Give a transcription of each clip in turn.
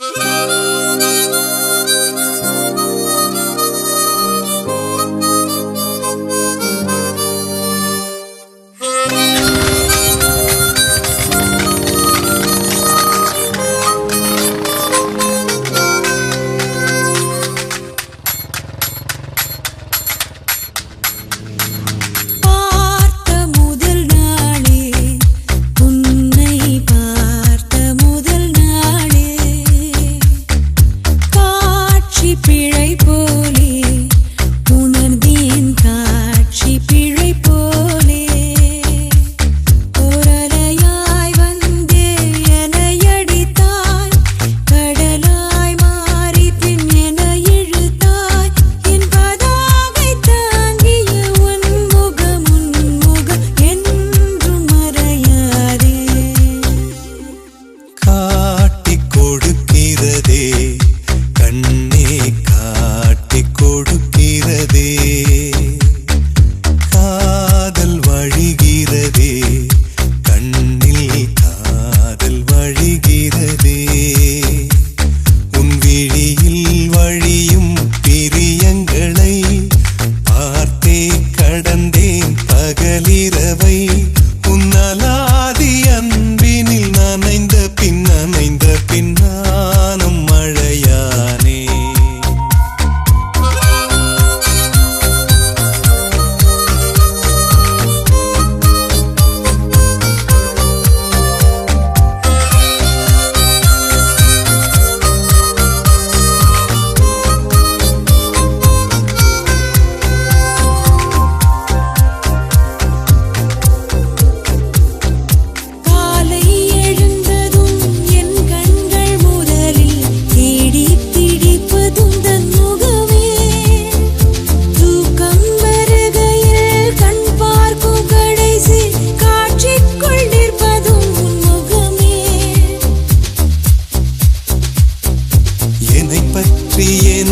you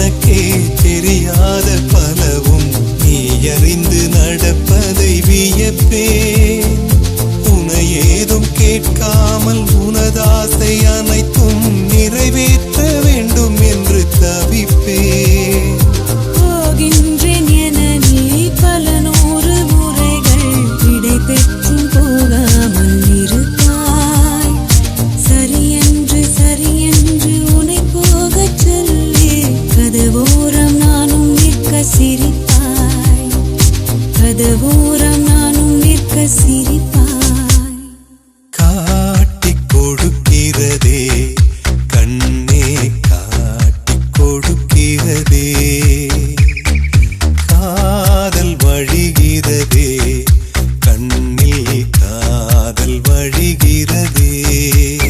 உனக்கே தெரியாத பலவும் நீ அறிந்து நடப்பதை வியப்பேன். உனை தெரிகிறதே.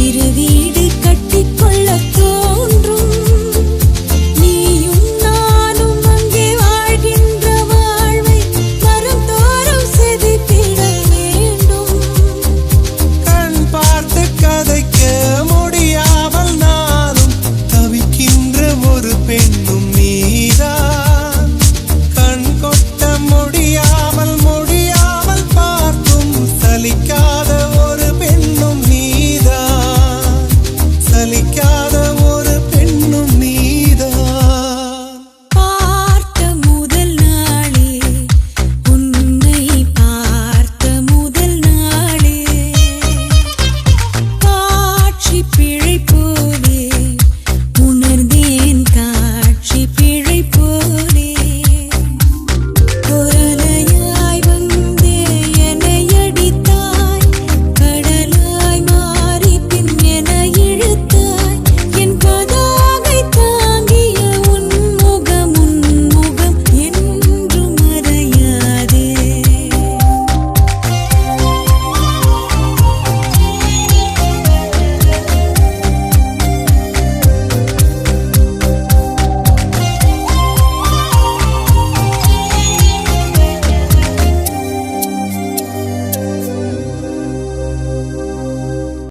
Biri